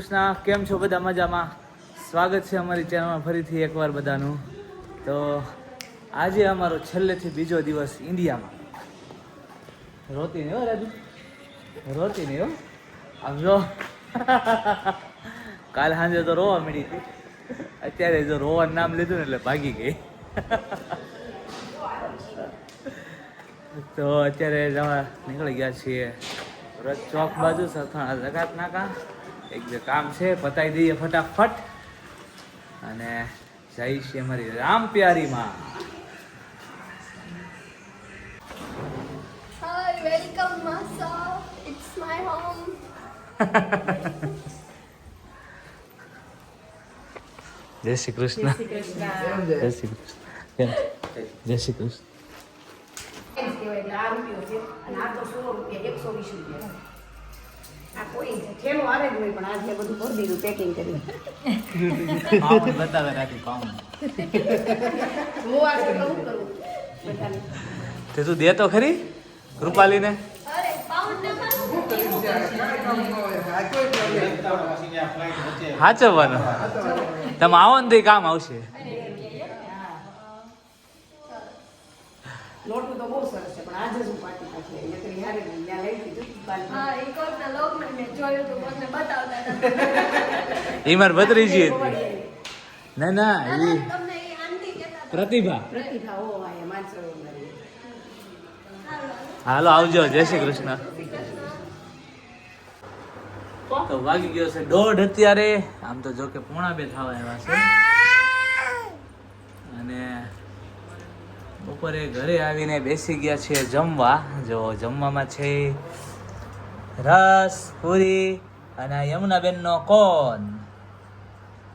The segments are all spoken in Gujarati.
કૃષ્ણ, કેમ છો બધા મજામાં? સ્વાગત છે અમારી ચેનલમાં ફરીથી એકવાર બધાનું. તો આજે અમારો છેલ્લેથી બીજો દિવસ ઇન્ડિયામાં. રોતી નહીં રાજુ? રોતી નહીં હો? આમ જો. કાલ સાંજે તો રોવા મળી હતી. અત્યારે જો રોવાનું નામ લીધું ને એટલે ભાગી ગઈ. તો અત્યારે જવા નીકળી ગયા છીએ. ચોક બાજુ, સરથાણા જગાત નાકા એક બે કામ છે પતાવી દઈએ ફટાફટ. અને જઈ છે અમારી Ram પ્યારીમાં. Welcome Masa. It's my જય શ્રી કૃષ્ણ. જય શ્રી કૃષ્ણ? જય શ્રી કૃષ્ણ. આ આ તો સો રૂપિયા એકસો વીસ રૂપિયા આ કોઈ છે આવે જ હોય પણ આજે બધું ભરી દીધું પેકિંગ કર્યું બતાવે રાતી પાઉન્ડ હું આ શું કરું તે તું દે તો ખરી રૂપાલીને? સાચવવાનું તમે આવો ને તો કામ આવશે. લોટું તો બહુ સરસ છે પણ આજે શું પાટી પાછી એટલે હારે ગઈ લઈ એ મારી ભત્રીજી હતી. ના ના એ. પ્રતિભા. હાલો આવજો. જય શ્રી કૃષ્ણ. તો વાગી ગયો છે દોઢ અત્યારે. આમ તો જો કે પોણા બે થવા આવ્યા છે. અને બપોરે ઘરે આવીને બેસી ગયા છે જમવા. જો જમવામાં છે રસ પૂરી અને યમુનાબેનનો કોન.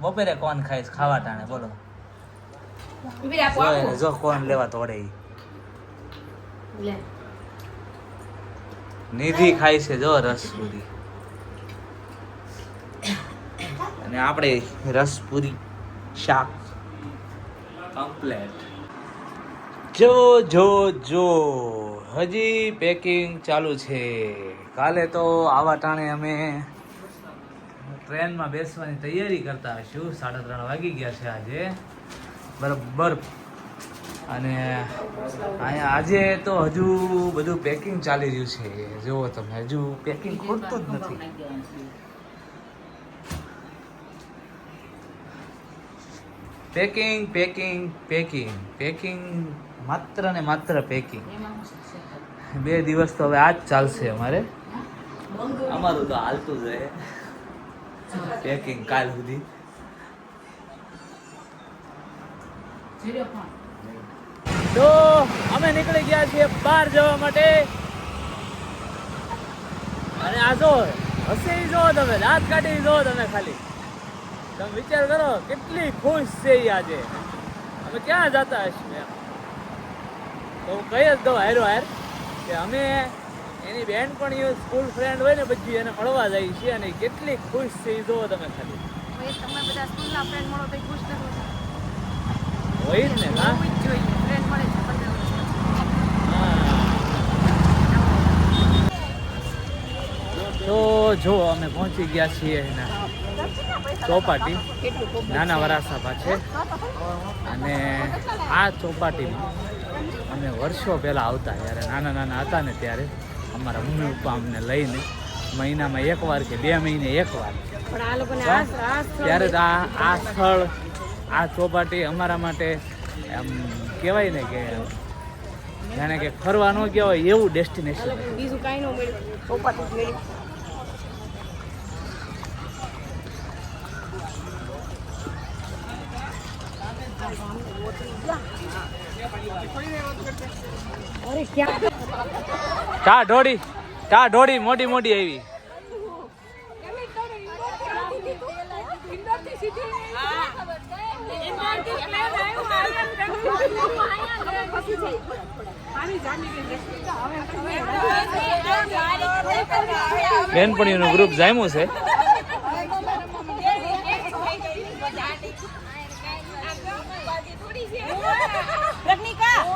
બપોરે કોન ખાઈશ ખાવા ટાણે બોલો. જો કોન કોણ લેવા તોડે. નિધિ ખાય છે જો રસપુરી અને આપણે રસપુરી શાક. કમ્પ્લેટ. જો જો જો. હજી પેકિંગ ચાલુ છે. કાલે તો આવા ટાણે અમે ટ્રેનમાં બેસવાની તૈયારી કરતા હશું. સાડા ત્રણ વાગી ગયા છે આજે. બરાબર. અને અહીંયા આજે તો હજુ બધું પેકિંગ ચાલી રહ્યું છે. જુઓ તમે, હજુ પેકિંગ ખૂટતું જ નથી. પેકિંગ પેકિંગ પેકિંગ પેકિંગ માત્ર ને માત્ર પેકિંગ બે દિવસ તો હવે આ જ ચાલશે અમારે. અમારું તો હાલતું જ રહે. પેકિંગ કાલ સુધી. તો અમે નીકળી ગયા છીએ બહાર જવા માટે. અને આ જો હશે ઈ જો તમે રાત કાઢી જો તમે ખાલી. તમે વિચાર કરો કેટલી ખુશ છે ઈ આજે. અમે ક્યાં જતા હશું તો હું કહી જ દઉં હારો હાર કે અમે એની બેનપણીઓ સ્કૂલ ફ્રેન્ડ હોય ને બધી એને મળવા જાય છે અને કેટલી ખુશ છે એ જોવો તમે ખાલી. તમે બધા સ્કૂલના ફ્રેન્ડ મળો તો ખુશ થશો. હોય જ ને હા? હોવું જ જોઈએ ફ્રેન્ડ મળે છે તો જો અમે પહોંચી ગયા છીએ એના ચોપાટી. નાના વરાસા પાસે અને આ ચોપાટીમાં અમે વર્ષો પહેલાં આવતા જ્યારે નાના નાના હતા ને ત્યારે અમારા મમ્મી પપ્પા અમને લઈને મહિનામાં એકવાર કે બે મહિને એકવાર ત્યારે આ આ સ્થળ આ ચોપાટી અમારા માટે એમ કહેવાય ને કે જાણે કે ફરવા ન કહેવાય એવું ડેસ્ટિનેશન બીજું કાંઈ ન મળ્યું. ચોપાટી જ મળ્યું અરે ક્યાં ટા ઢોળી ટા ઢોળી મોટી મોટી આવી. બેનપણીઓનું ગ્રુપ જામ્યું છે ફ્રેન્ડ આવી ફોન લઈ ફોન લઈ ગાડીમાં શીખવાનું. બધા પ્રગતિઆમ ભાઈના કોઈ કઈ સાપલા જ જેમ હાલતા હોય, સારના પગ એવી વાત ન કરવી.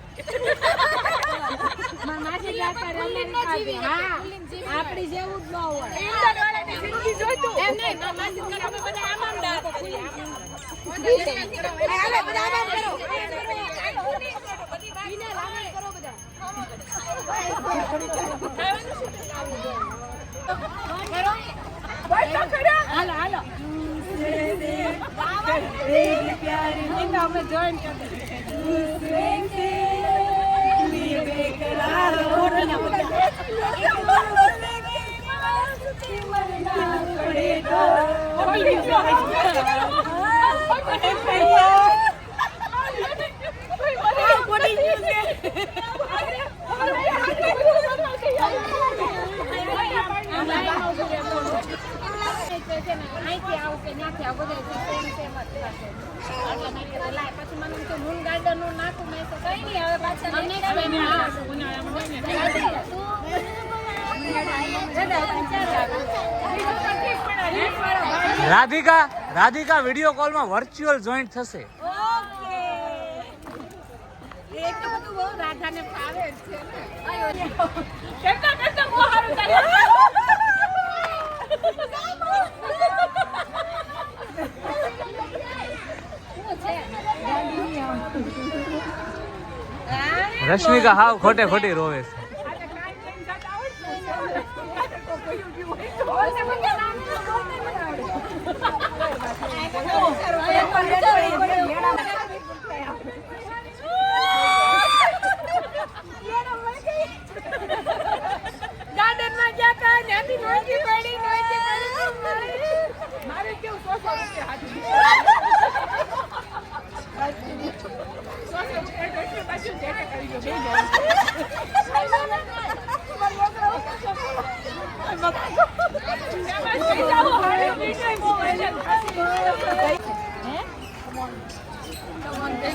આપણી જેવું જ ન હોય. અમે આમ કરો. Who's drinking? Radhika Radhika video કોલમાં virtual joint થશે. રશ્મિકા હાવ ખોટે ખોટી રોવે છે. ગાર્ડનમાં ગયા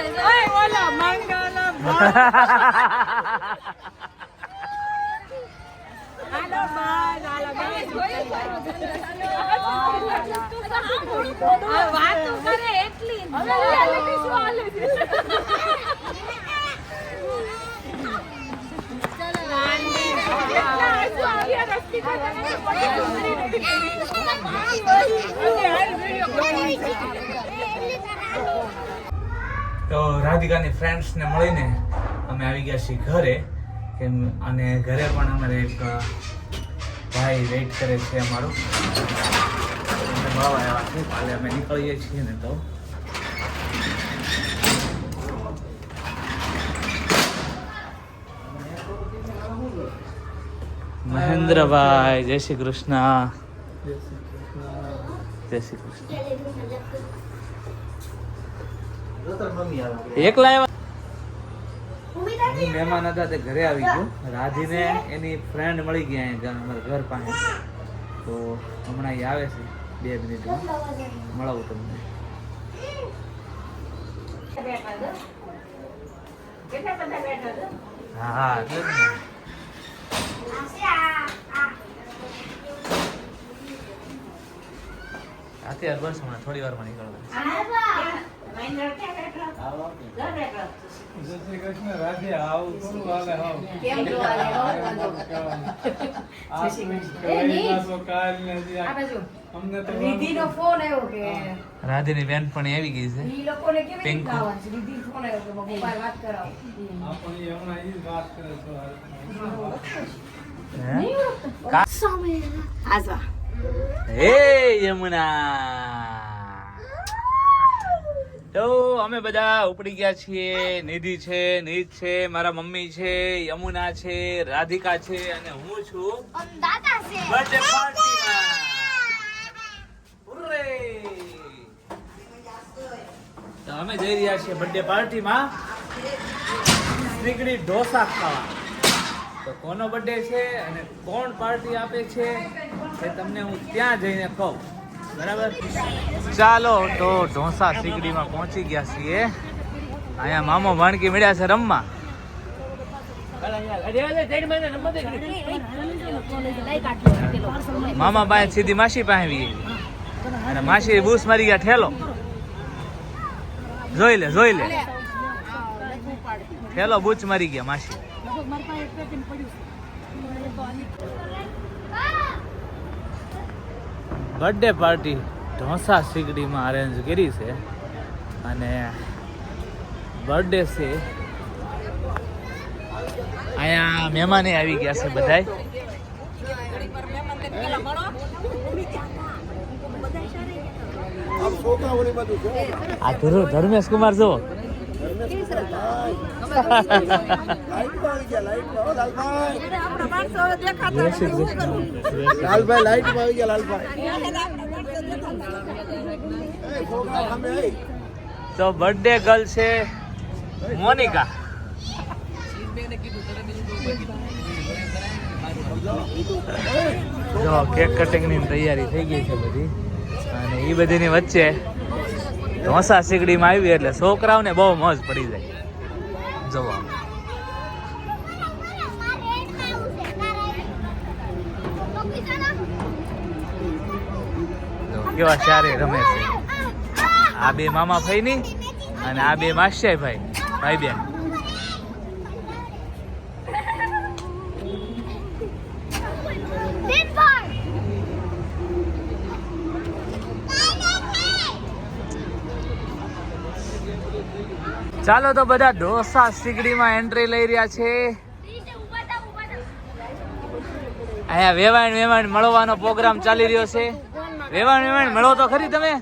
ઓય, ઓલો મંગલમ હાલો બસ હાલો આ વાતો કરે એટલી હવે reality શું હાલે છે કેટલા હસુ આવ્યા રશ્મિકા તને તો પડી તો રાધિકાની ફ્રેન્ડ્સને મળીને અમે આવી ગયા છીએ ઘરે. કેમ અને ઘરે પણ અમારે એક ભાઈ વેઇટ કરે છે અમારું. મળવા આવ્યા છે કાલે અમે નીકળીએ છીએ ને તો. મહેન્દ્રભાઈ જય શ્રી કૃષ્ણ. જય શ્રી કૃષ્ણ. એકલા આવ્યા મહેમાન હતા તે ઘરે આવી ગયો. રાધીને એની ફ્રેન્ડ મળી ગયા અહીંયા અમારા ઘર પાસે. તો હમણાં એ આવે છે. બે મિનિટમાં મળાવું તમને. હા હા એટલે ને. અત્યારે બસ હમણાં થોડી વારમાં નીકળવા રાધે. ના બેન પણ આવી ગઈ છે. પિંકુ. ફોન આવ્યો કે વાત કરાવો હમણાં વાત કરે છો હે યમુના. તો અમે બધા ઉપડી ગયા છીએ. નિધિ છે નીત છે મારા મમ્મી છે યમુના છે રાધિકા છે અને હું છું બર્થડે પાર્ટીમાં. તો અમે જઈ રહ્યા છીએ બર્થડે પાર્ટીમાં. શ્રીગડી ઢોસા ખાવા. તો કોનો બર્થડે છે અને કોણ પાર્ટી આપે છે એ તમને હું ત્યાં જઈને કહું. ચાલો, તો ઢોસા સીકડીમાં પહોંચી ગયા છીએ. અહીંયા મામો ભાણકી મળ્યા છે રમવા. મામા પાસે સીધી માસી પાસે અને માસી બૂસ મારી ગયા ઠેલો. જોઈ લે જોઈ લે. ઠેલો બૂચ મારી ગયા માસી. બર્થડે પાર્ટી ઢોસા શીગડીમાં અરેન્જ કરી છે. અને બર્થડે છે. અહીંયા મહેમાને આવી ગયા છે બધાય. આ ધ્રુવ ધર્મેશ કુમાર. જો લાલભાઈ. લાઈટમાં આવી ગયા લાલભાઈ. તો બર્થડે ગર્લ છે મોનિકા. જો કેક કટિંગની તૈયારી થઈ ગઈ છે બધી. અને એ બધીની વચ્ચે ઢોસા સીકડીમાં આવી એટલે છોકરાઓને બહુ મોજ પડી જાય. જવા. કેવા સારે રમે છે. આ બે મામા ભાઈ અને આ બે માસ્યા ભાઈ ભાઈ બેન. ચાલો તો બધા ઢોસા સીગડીમાં એન્ટ્રી લઈ રહ્યા છે. અહીંયા વેવાણ વેવાણ મળવાનો પ્રોગ્રામ ચાલી રહ્યો છે. વેવાણ વેવાણ મળો તો ખરી તમે?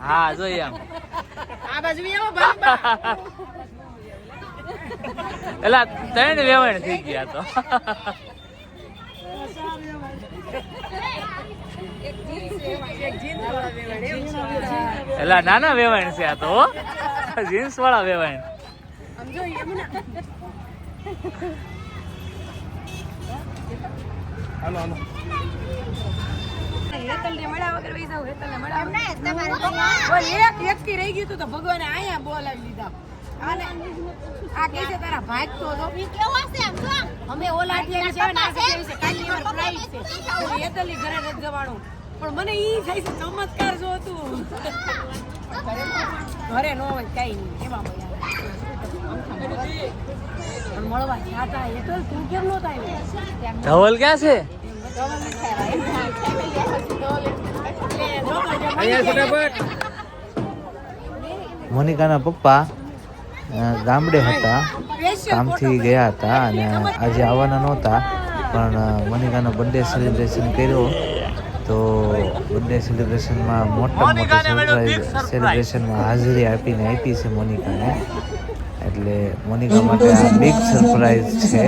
હા જોઈએ આમ આ બાજુ એલા ત્રણ વેવાણ થઈ ગયા તો. એલા નાના વેવાણ છે આ તો જીન્સ વાળા વેવાણ. હેતલને મળ્યા વગર વહી જાવ, હેતલને મળ્યા. એક વ્યક્તિ રહી ગયું તું તો ભગવાને આયા બોલાવી દીધા. આને આ કહે છે તારા ભાગ તો જો. અમે ઓલા છે ને આ છે કાલની વાર પ્રાઇસ છે. હેતલની ઘરે નથી જવાનું. પણ મને ઈ થાય છે ચમત્કાર જો તું. ઘરે નો હોય કઈ નહીં એમાં મળવા જાતા હેતલ તું કેમ નો થાય ધવલ ક્યાં છે? મોનિકાના પપ્પા ગામડે હતા. કામથી ગયા હતા અને આજે આવવાના નહોતા પણ મોનિકાનો બર્થડે સેલિબ્રેશન કર્યો. તો બર્થડે સેલિબ્રેશનમાં મોટા મોટા સરપ્રાઈઝ સેલિબ્રેશનમાં હાજરી આપીને આપી છે મોનિકાને. એટલે મોનિકા માટે આ બિગ સરપ્રાઈઝ છે.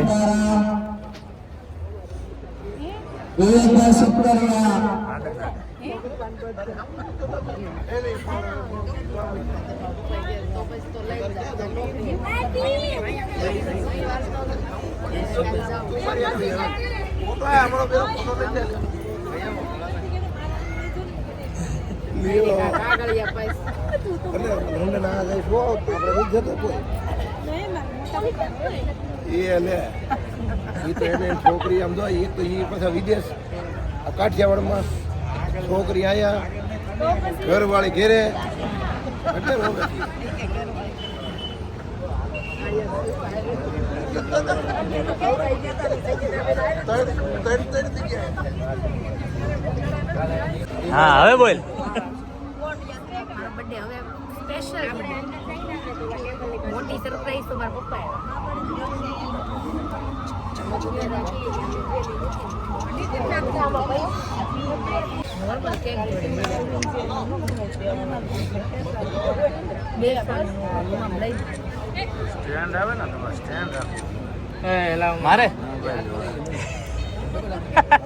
છોકરી આમ જો એ તો એ પાછા વિદેશ કાઠિયાવાડમાં છોકરી આયા ઘરવાળી ઘેરે. એટલે હા હવે બોલ. બર્થડે હવે સ્પેશિયલ મોટી સરપ્રાઈઝ તો મારા પપ્પાએ. નોર્મલ કેક સ્ટેન્ડ આવે ને તમારે સ્ટેન્ડ રાખો મારે?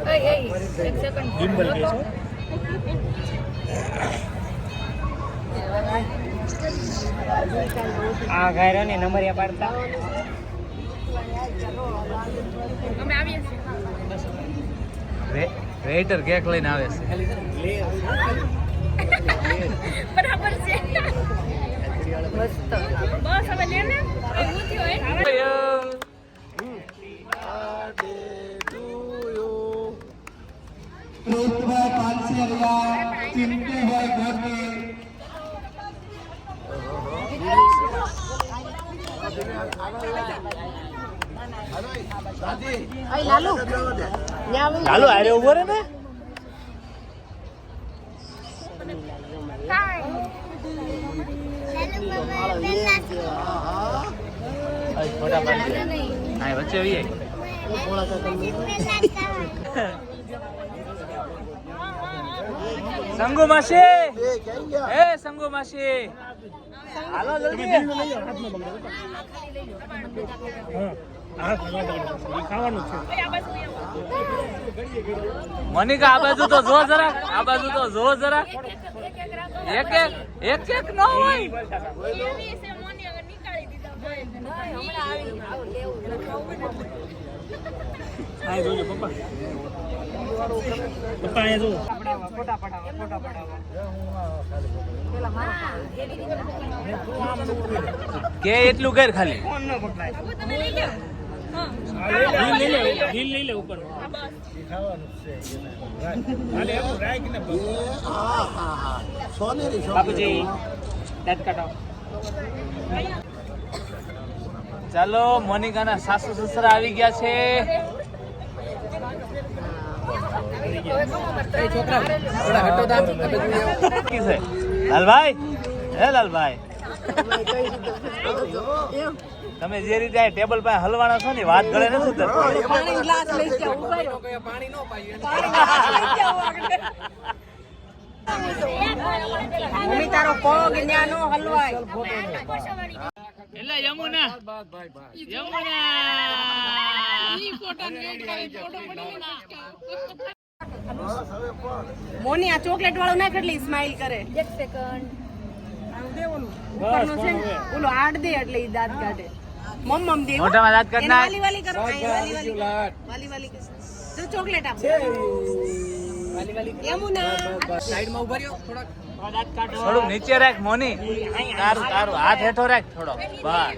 ઓય એય એક સેકન્ડ આ ઘરે ને નંબરિયા પાડતા. અમે આવીએ છીએ. વેઇટર કેક લઈને આવે છે? બરાબર છે. મસ્ત બસ હવે લે ને. હવે હું થયું હોય અય લાલુ. ચાલો આરે ઊભો રે હા વચ્ચે આવી જાય સંગુ માસી. એ ક્યાં સંગુ માસી. હાલો જલ્દી. છે મનિકા, આ બાજુ તો જો જરા, આ બાજુ તો જો જરા. એક એક એક એક નો હોય. કે એટલું કર ખાલી? તમે લઈ લો ઉપર બાપુજી દાંત કાઢો. ચાલો મોનિકાના સાસુ સસરા આવી ગયા છે. લાલભાઈ? હે લાલભાઈ? તમે જે રીતે આ ટેબલ પાસે હલવાના છો ને વાત ગળે નથી ઉતરતી. પાણી ગ્લાસ લઈ જાવ ઊભા રહો. પાણી ગ્લાસ લઈ જાવ આગળ. મમ્મી તારો પગ ન્યા નો હલવાય. એટલે યમુના. યમુના. ઈ ફોટો ને વેટ કરી ફોટો પડી ને મોની આ ચોકલેટ વાળું નાખ એટલે સ્માઈલ કરે. એક સેકન્ડ ઉપરનો છે ઓલું ઓલો આડ દે એટલે ઈ દાંત કાઢે. મમ મમ દે મોટા માં દાંત કરના વાલી વાલી કરો. વાલી વાલી વાલી વાલી જો ચોકલેટ આપો. યમુના થોડુંક નીચે રાખ મોની. તારું તારું. હાથ હેઠો રાખ થોડો. બસ.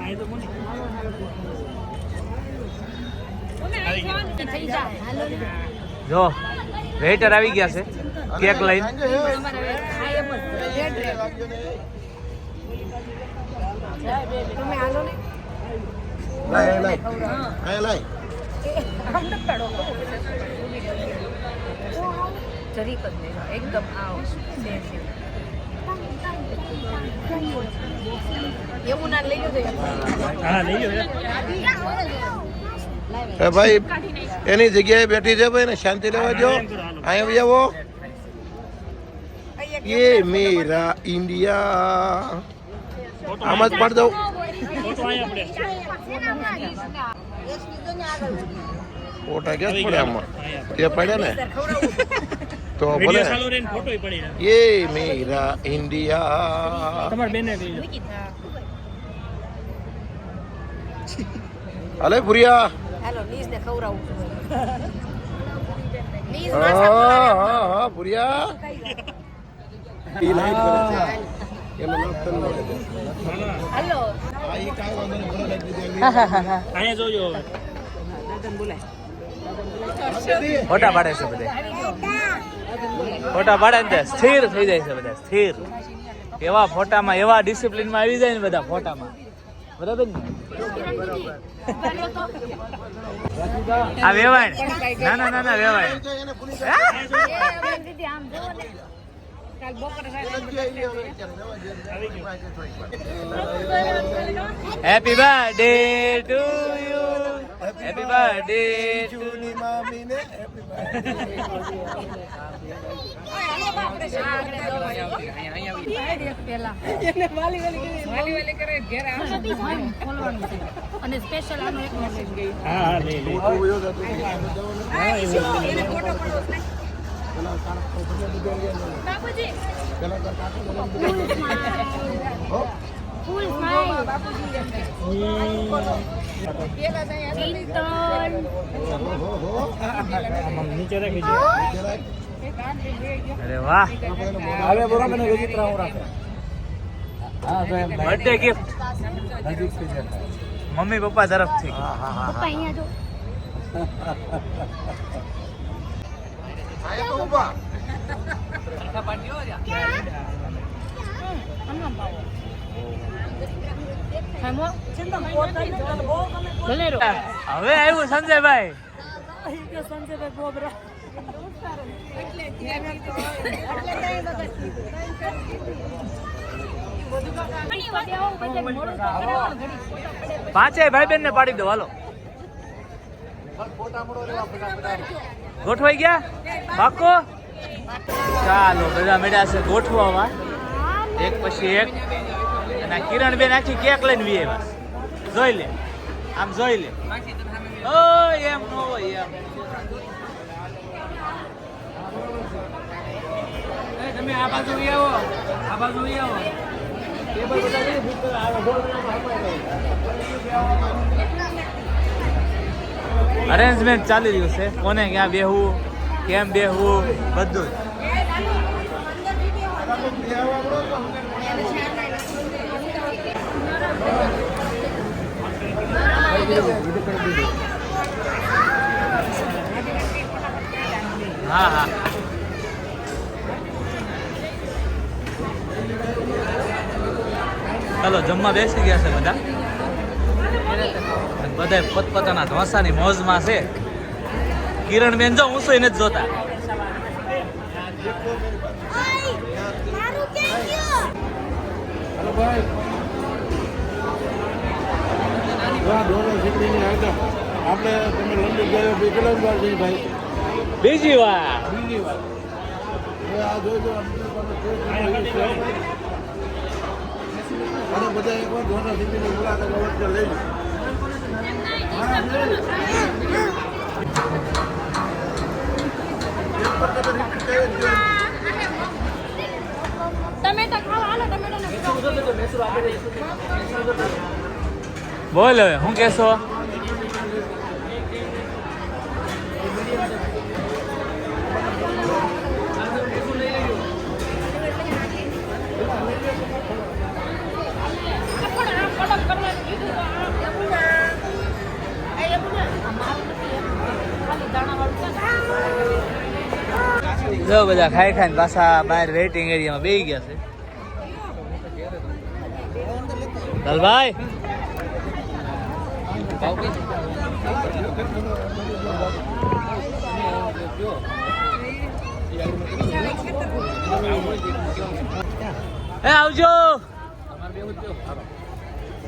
આ તો કોની જો વેઇટર આવી ગયા છે. કેક લઈને. ને એકદમ આવો સેમ સેમ લઈ ગયું હા લઈ લો એ ભાઈ એની જગ્યાએ બેઠી છે ભાઈ ને શાંતિ લેવા જો અહીંયા આવો ये मेरा इंडिया આમ જ પાડ દઉં ફોટો અહીંયા પડે ફોટા ક્યાં જ પડે આમાં તે પડે ને તો ભલે વિડિયો ચાલુ રહીને ફોટો પડી જાય ये मेरा इंडिया તમારે બેને લઈ લો અલે ભુરિયા હાલો નીસ ને ખવડાવું છું. હા હા હા ભુરિયા. લાઈટ કરે ફોટા પાડે છે બધા. ફોટા પાડે ને સ્થિર થઈ જાય છે બધા સ્થિર. એવા ફોટામાં એવા ડિસિપ્લિનમાં આવી જાય ને બધા ફોટામાં. બરાબર ને આ વેવાય ના ના ના ના વેવાય એને પુલિસ કાલ બપોરે. Happy birthday to you happy birthday જૂની મામીને happy birthday. અને સ્પેશિયલ આનો એક મેસેજ ગઈ હા હા લે લે. ફોટો પડો નીચે રાખી અરે વાહ. હવે બરોબર મને વિચિત્ર હું રાખે. હા તો એમ બર્થડે ગિફ્ટ મમ્મી પપ્પા તરફથી. હા હા હા. પપ્પા અહીંયા જો. હવે આવ્યું સંજયભાઈ. સંજયભાઈ ગોબરા પાંચેય ભાઈ બેન ને પાડી દો હાલો. ગોઠવાઈ ગયા? પાકો ચાલો બધા મેળા છે ગોઠવામાં એક પછી એક. અને આ કિરણ બેન આખી કેક લઈને વીએ બસ. જોઈ લે. આમ જોઈ લે. ઓ એમ નો હોય એમ. તમે આ બાજુ આવો. આ બાજુ આવો. ટેબલ બધા નહીં બુક કરો આ ગોળમાં અરેન્જમેન્ટ ચાલી રહ્યું છે. કોને ક્યાં બેહવું, કેમ બેહવું? બધું. હા હા. ચાલો, જમવા બેસી ગયા છે બધા. બધા પોતપોતાના ઢોસાની મોજમાં છે. કિરણ બેન, જો હું શું એને જોતા. બીજી વાર. બીજી વાર બધા એકવાર ધોરણ લઈ બોલ હવે હું કેશો? બધા ખાઈ ખાઈને પાછા બહાર વેઇટિંગ એરિયામાં બેસી ગયા છે. લાલભાઈ? એ આવજો.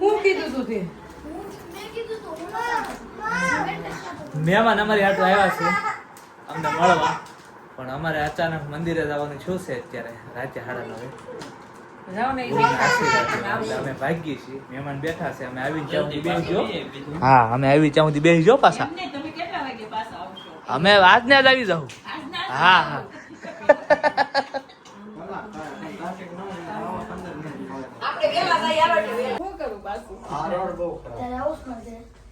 હું કીધું તું તે મહેમાન અમારી હાટુ આવ્યા છે. અમને મળવા. પણ અમારે અચાનક મંદિરે જવાનું શું છે અત્યારે રાતે સાડા નવે. અમે ભાગીએ છીએ. મહેમાન બેઠા છે. અમે આવી સુધી બેસી હા અમે આવી સુધી બેસી જાઓ પાછા. તમે કેટલા વાગે અમે આજને જ આવી જાઉં હા હા.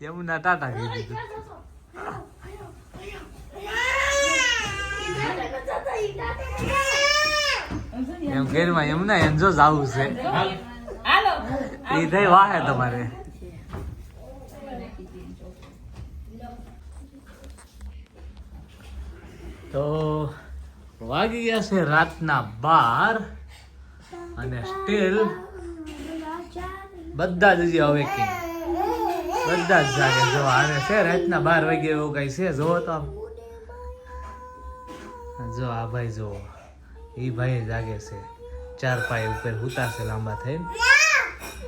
યમુના ટાટા કહી દીધું એમ ઘેરમાં યમુના એમ જો જવું છે એ થઈ વાહે તમારે તો વાગી ગયા છે રાતના બાર અને સ્ટીલ બધા જ હજી હવે કે. બધા જ જાગે જો આને છે રાતના બાર વાગે એવું કઈ છે જોવો તો જો આ ભાઈ જો એ ભાઈ જાગે છે. ચાર પાય ઉપર છે લાંબા થઈને.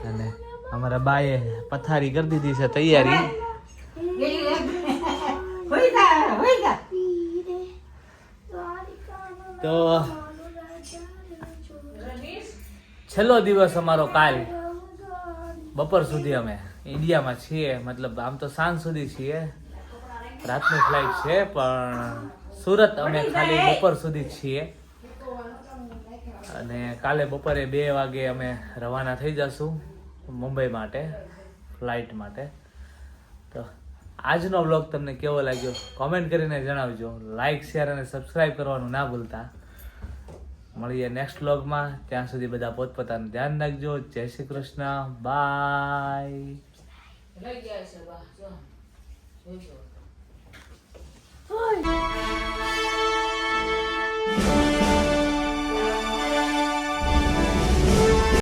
અને અમારા બાએ પથારી કરી દીધી છે તૈયારી હોઈ જા હોઈ જા તો છેલ્લો દિવસ અમારો કાલ. બપોર સુધી અમે ઇન્ડિયામાં છીએ. મતલબ આમ તો સાંજ સુધી છીએ. રાતની ફ્લાઇટ છે, પણ સુરત અમે ખાલી બપોર સુધી છીએ. અને કાલે બપોરે બે વાગે અમે રવાના થઈ જશું મુંબઈ માટે ફ્લાઇટ માટે. આજનો બ્લોગ તમને કેવો લાગ્યો? કોમેન્ટ કરીને જણાવજો. લાઇક શેર અને સબસ્ક્રાઈબ કરવાનું ના ભૂલતા. મળીએ નેક્સ્ટ બ્લોગમાં ત્યાં સુધી બધા પોતપોતાનું ધ્યાન રાખજો. જય શ્રી કૃષ્ણ. બાય